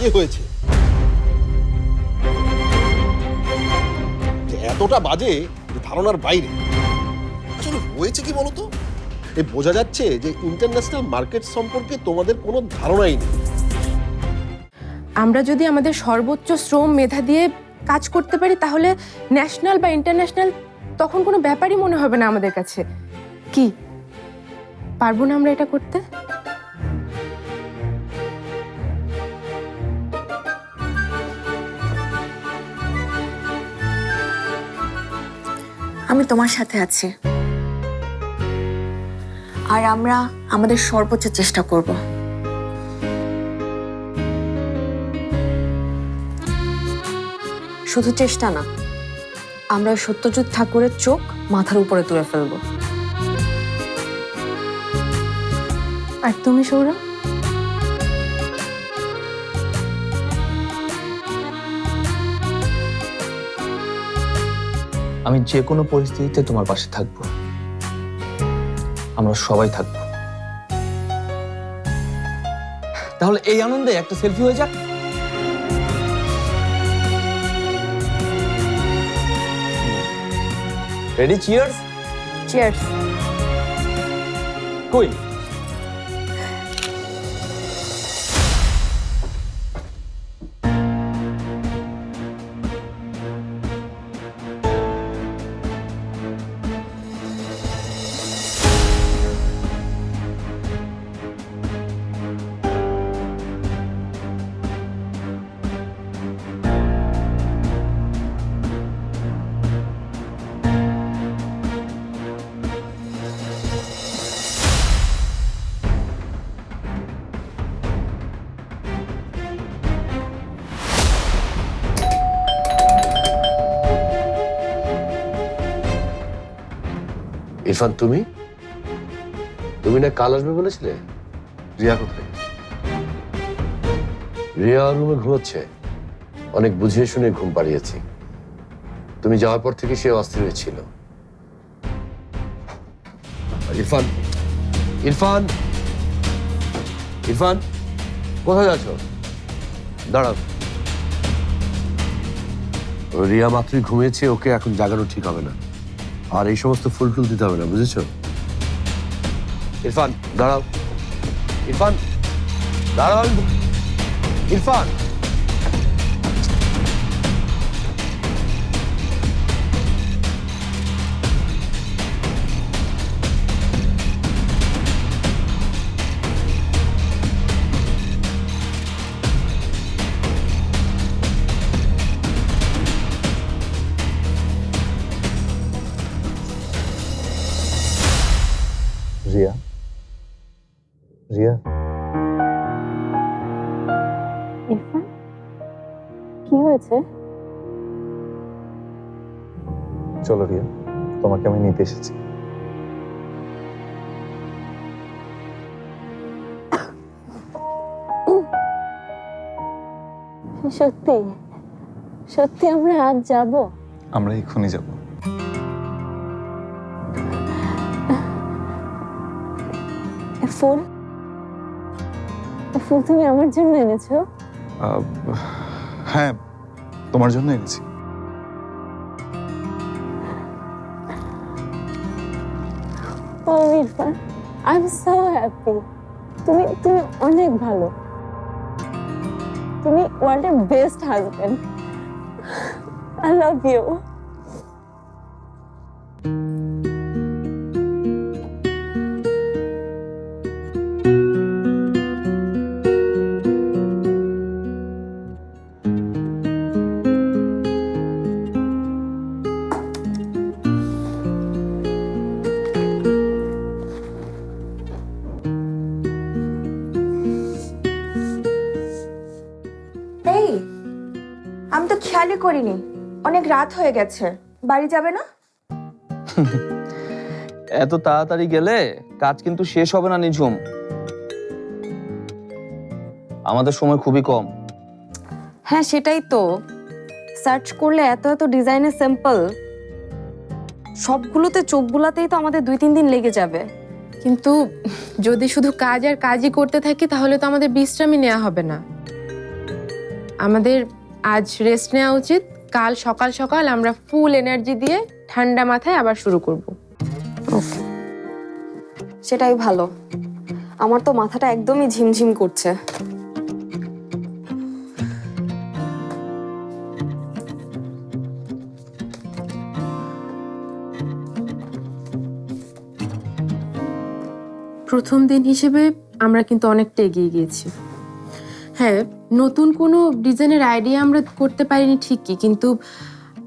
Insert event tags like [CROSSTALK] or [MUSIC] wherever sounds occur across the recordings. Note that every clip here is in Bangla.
বাজে হয়েছে। যে এতটা বাজে যে ধারণার বাইরে। আসলে হয়েছে কি বলতো এ বোঝা যাচ্ছে যে ইন্টারন্যাশনাল মার্কেট সম্পর্কে তোমাদের কোনো ধারণাই নেই। আমরা যদি আমাদের সর্বোচ্চ শ্রম মেধা দিয়ে কাজ করতে পারি তাহলে ন্যাশনাল বা ইন্টারন্যাশনাল তখন কোনো ব্যাপারই মনে হবে না আমাদের কাছে। কি? পারব না আমরা এটা করতে? আমি তোমার সাথে আছি। আর আমরা আমাদের সর্বোচ্চ চেষ্টা করব। শুধু চেষ্টা না, আমরা সত্যজিৎ ঠাকুরের চোখ মাথার উপরে তুলে ফেলব। আর তুমি, সৌরভ? আমি যে কোনো পরিস্থিতিতে তোমার পাশে থাকব। আমরা সবাই থাকব। তাহলে এই আনন্দে একটা সেলফি হয়ে যাক। রেডি চিয়ার্স চিয়ার্স কই? ইরফান তুমি? তুমি না কাল আসবে বলেছিলে? রিয়া কোথায়? রিয়া রুমে ঘুমোচ্ছে। অনেক বুঝিয়ে শুনে ঘুম পাড়িয়েছি। তুমি যাওয়ার পর থেকে সে অস্থির হয়েছিল। ইরফান ইরফান ইরফান কোথায় যাচ্ছ দাঁড়াও। রিয়া মাত্রই ঘুমিয়েছে ওকে এখন জাগানো ঠিক হবে না। আর এই সমস্ত ফুল টুল দিতে হবে না বুঝেছ? ইরফান দাঁড়াও। ইরফান দাঁড়াও। ইরফান রিয়া ইরফান কি হয়েছে? চলো রিয়া তোমাকে আমি নিতে এসেছি। সত্যি? সত্যি আমরা আজ যাব? আমরা এক্ষুনি যাব। ফুল? ফুল তুমি আমার জন্য এনেছো? হ্যাঁ তোমার জন্য এনেছি। ও Irfan I am so happy তুমি তুমি অনেক ভালো। তুমি ওয়ার্ল্ডের best husband I love you রাত হয়ে গেছে। বাড়ি যাবে না? [LAUGHS] এত তাড়াতাড়ি গেলে কাজ কিন্তু শেষ হবে না নিঝুম। আমাদের সময় খুবই কম। হ্যাঁ সেটাই তো। সার্চ করলে এত এত ডিজাইনের স্যাম্পল। সবগুলোতে চোখ বুলাতেই তো আমাদের দুই তিন দিন লেগে যাবে। কিন্তু যদি শুধু কাজ আর কাজই করতে থাকি তাহলে তো আমাদের বিশ্রামই নেওয়া হবে না। আমাদের আজ রেস্ট নেওয়া উচিত কাল সকাল সকাল আমরা ফুল এনার্জি দিয়ে ঠান্ডা মাথায় আবার শুরু করব। সেটাই ভালো। আমার তো মাথাটা একদমই ঝিমঝিম করছে। প্রথম দিন হিসেবে আমরা কিন্তু অনেকটা এগিয়ে গিয়েছি। হ্যাঁ নতুন কোনো ডিজাইনের আইডিয়া আমরা করতে পারিনি ঠিকই কিন্তু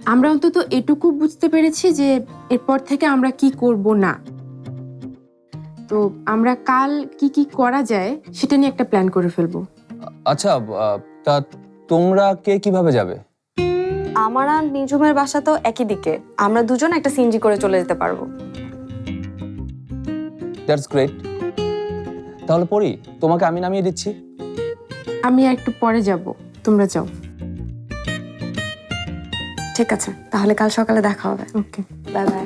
আমরা অন্তত এটুকু বুঝতে পেরেছি যে এরপর থেকে আমরা কি করব না। তো আমরা কাল কি কি করা যায় সেটা নিয়ে একটা প্ল্যান করে ফেলব। আচ্ছা আহ, তা তোমরা কে কীভাবে যাবে? আমার আর নিজুমের বাসা তো একই দিকে। আমরা দুজন একটা সিনজি করে চলে যেতে পারব। দ্যাটস গ্রেট তাহলে পড়ি তোমাকে আমি নামিয়ে দিচ্ছি। আমি একটু পরে যাব। তোমরা যাও। ঠিক আছে তাহলে কাল সকালে দেখা হবে। ওকে। Bye bye.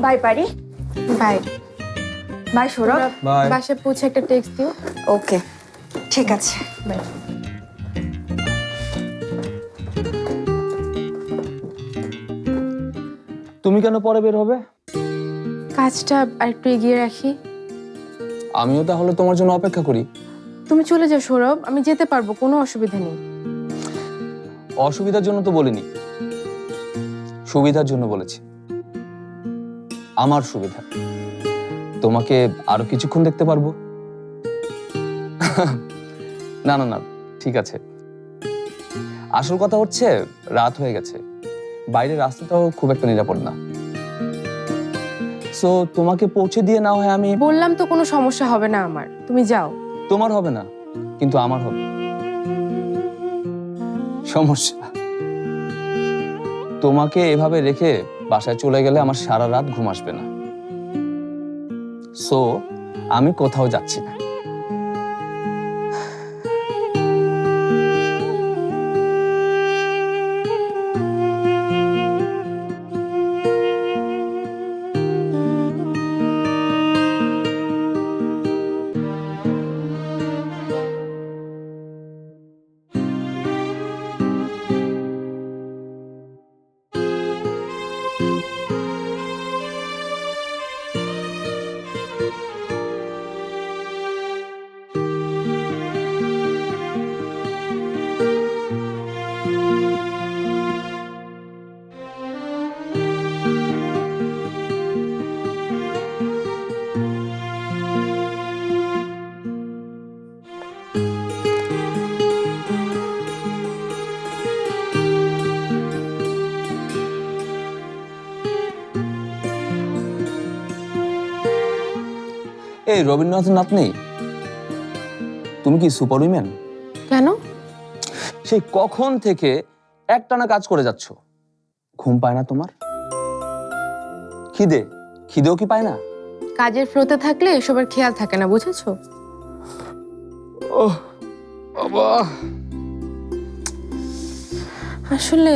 বাই পারি? বাই। বাই সৌরভ। বাসায় পৌঁছে একটা টেক্সট দিও। ওকে। ঠিক আছে। বাই। তুমি কেন পরে বের হবে? কাজটা আর একটু এগিয়ে রাখি। আমিও তাহলে তোমার জন্য অপেক্ষা করি। তুমি চলে যাও সৌরভ আমি যেতে পারব কোনো অসুবিধা নেই। অসুবিধার জন্য তো বলিনি। সুবিধার জন্য বলেছি। আমার সুবিধা। তোমাকে আরও কিছুক্ষণ দেখতে পারব। না না না ঠিক আছে। আসল কথা হচ্ছে রাত হয়ে গেছে। বাইরের রাস্তাটাও খুব একটা নিরাপদ না। সো তোমাকে পৌঁছে দিয়ে না হয় আমি বললাম তো কোনো সমস্যা হবে না আমার। তুমি যাও। তোমার হবে না কিন্তু আমার হবে। সমস্যা। তোমাকে এভাবে রেখে বাসায় চলে গেলে আমার সারা রাত ঘুম আসবে না। সো আমি কোথাও যাচ্ছি না। এই রবীন্দ্রনাথের নাতনি তুমি কি সুপার উইমেন কেন? সেই কখন থেকে একটানা কাজ করে যাচ্ছ? ঘুম পায় না তোমার? খিদে? খিদেও কি পায় না? কাজের ফ্লোতে থাকলে এসবের খেয়াল থাকে না বুঝেছ? বাবা। আসলে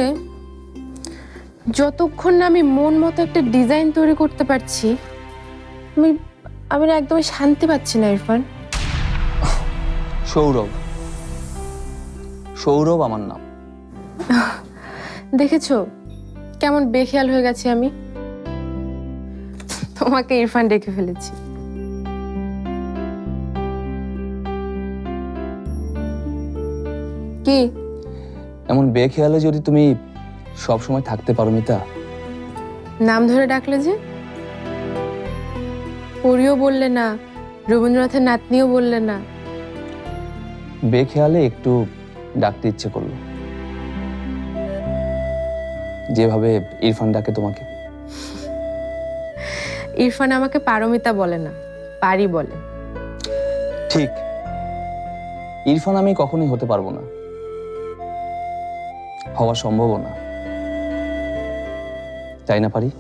যতক্ষণ না আমি মন মতো একটা ডিজাইন তৈরি করতে পারছি আমি আমি না একদমই শান্তি পাচ্ছি না ইরফান। সৌরভ। সৌরভ আমার নাম। দেখেছ? কেমন বেখেয়াল হয়ে গেছি আমি। তোমাকে ইরফান ডেকে ফেলেছি। কি? এমন বেখেয়ালে যদি তুমি সব সময় থাকতে পারো মিতা। নাম ধরে ডাকলে যে? পরিও বললে না রবীন্দ্রনাথের নাতনিও বললে না। বেখেয়ালে একটু ডাকতে ইচ্ছে করল। যেভাবে ইরফান ডাকে তোমাকে। ইরফান আমাকে পারমিতা বলে না পারি বলে। ঠিক। ইরফান আমি কখনোই হতে পারব না। হওয়া সম্ভাবনা না। তাই না পারি?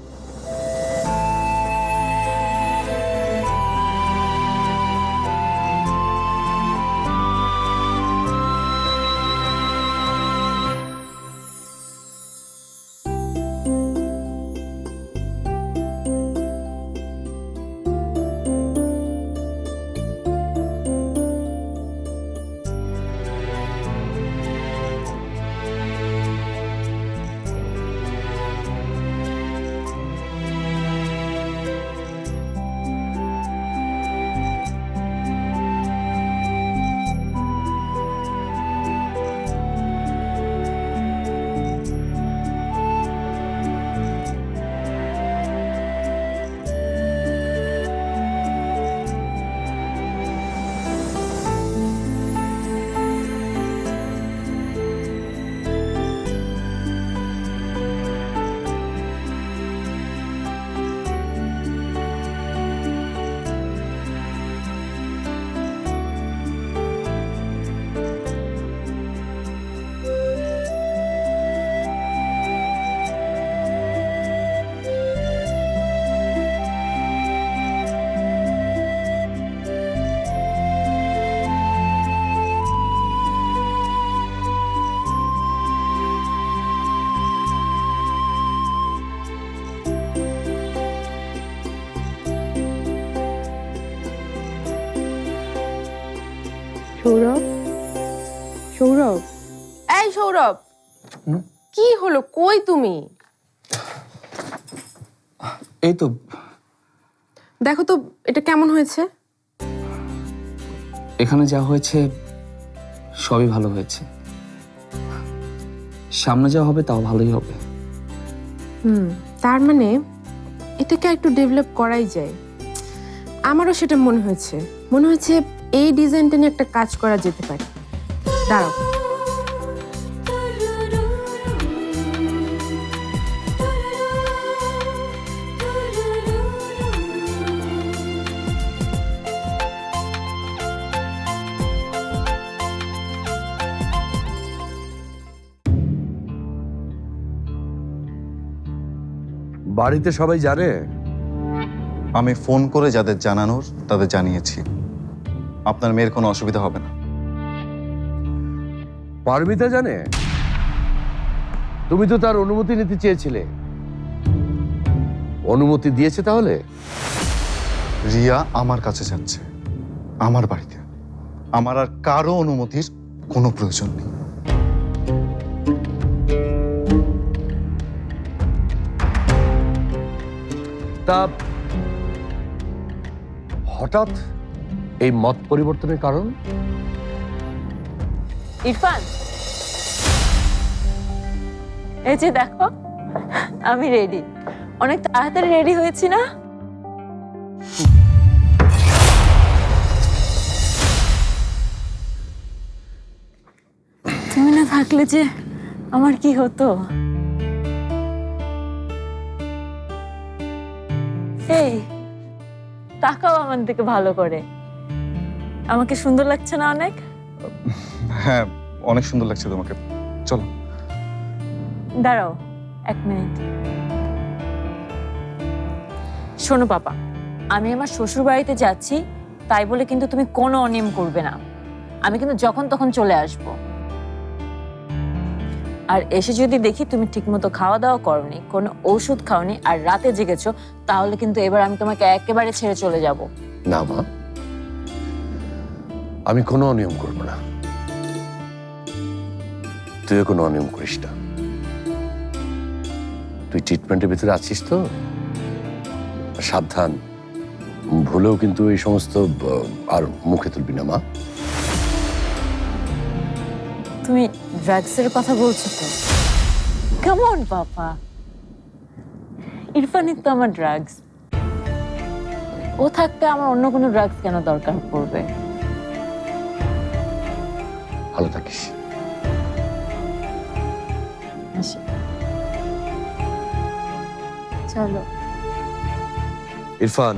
সৌরভ? এই সৌরভ? কি হলো? কই তুমি? এই তো। দেখো তো এটা কেমন হয়েছে? এখানে যা হয়েছে সবই ভালো হয়েছে। সামনে যা হবে তাও ভালোই হবে। হুম তার মানে এটাকে একটু ডেভেলপ করাই যায়। আমারও সেটা মনে হয়েছে। মনে হয়েছে এই ডিজাইনটা নিয়ে একটা কাজ করা যেতে পারে। দাঁড়াও বাড়িতে সবাই জানে? আমি ফোন করে যাদের জানানোর তাদের জানিয়েছি। আপনার মেয়ের কোনো অসুবিধা হবে না। পারমিতা জানে? তুমি তো তার অনুমতি নিতে চেয়েছিলে। অনুমতি দিয়েছে তাহলে? রিয়া আমার কাছে যাচ্ছে আমার বাড়িতে। আমার আর কারও অনুমতির কোনো প্রয়োজন নেই। তা হঠাৎ এই মত পরিবর্তনের কারণ? ইরফান। এই যে দেখো, আমি রেডি অনেক তাড়াতাড়ি রেডি হয়েছি না? তুমি না থাকলে যে আমার কি হতো? এই, তাকাও আমার দিকে ভালো করে। আমাকে সুন্দর লাগছে না অনেক? হ্যাঁ অনেক সুন্দর লাগছে তোমাকে। চলো। দাঁড়াও এক মিনিট। শোনো বাবা আমি আমার শ্বশুর বাড়িতে যাচ্ছি তাই বলে কিন্তু তুমি কোনো অনিয়ম করবে না। আমি কিন্তু যখন তখন চলে আসব। আর এসে যদি দেখি তুমি ঠিকমতো খাওয়া দাওয়া করনি কোনো ওষুধ খাওনি আর রাতে জেগেছো তাহলে কিন্তু এবার আমি তোমাকে একেবারে ছেড়ে চলে যাব। না মা আমি কোনো অনিয়ম করব না। তুইও কোনো অনিয়ম করিস না। তুই ট্রিটমেন্টের ভিতরে আছিস তো? সাবধান। ভুলেও কিন্তু এই সমস্ত আর মুখে তুলবি না, মা। তুমি ড্রাগসের কথা বলছো তো? কেমন পাপা। ইরফানই তো আমার ড্রাগস ও থাকতে আমার অন্য কোনো ড্রাগস কেন দরকার পড়বে? ভালো থাকিস। চলো। ইরফান।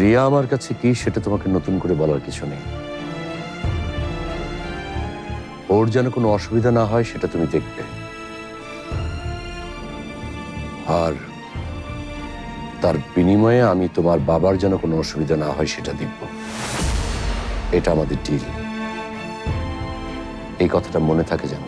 রিয়া আমার কাছে কি সেটা তোমাকে নতুন করে বলার কিছু নেই। ওর যেন কোনো অসুবিধা না হয় সেটা তুমি দেখবে। আর তার বিনিময়ে আমি তোমার বাবার যেন কোনো অসুবিধা না হয় সেটা দিব এটা আমাদের ডিল এই কথাটা মনে থাকে যেন।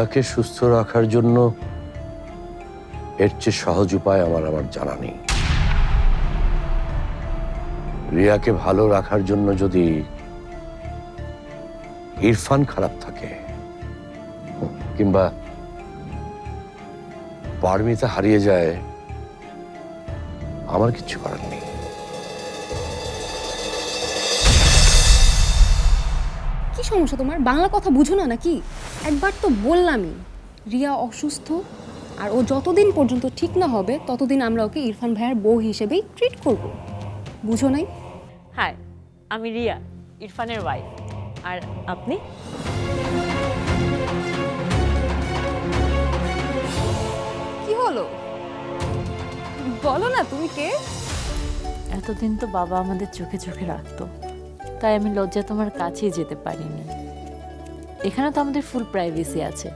রিয়াকে সুস্থ রাখার জন্য এর চেয়ে সহজ উপায় আমার আমার জানা নেই। রিয়াকে ভালো রাখার জন্য যদি ইরফান খারাপ থাকে, কিংবা পারমিতা হারিয়ে যায়, আমার কিচ্ছু করার নেই। কি সমস্যা তোমার? বাংলা কথা বুঝো না নাকি? একবার তো বললামই রিয়া অসুস্থ আর ও যতদিন পর্যন্ত ঠিক না হবে ততদিন আমরা ওকে ইরফান ভাইয়ার বউ হিসেবেই ট্রিট করব। বুঝো নাই? হাই আমি রিয়া ইরফানের ওয়াইফ আর আপনি? কি হলো? বলো না তুমি কে? এতদিন তো বাবা আমাদের চোখে চোখে রাখতো তাই আমি লজ্জা তোমার কাছেই যেতে পারিনি। এখানে তো আমাদের ফুল প্রাইভেসি আছে।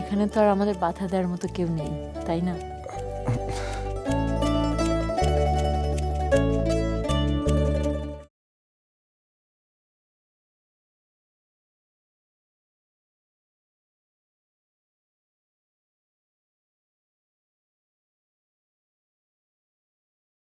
এখানে তো আর আমাদের বাধা দেওয়ার মতো কেউ নেই, তাই না?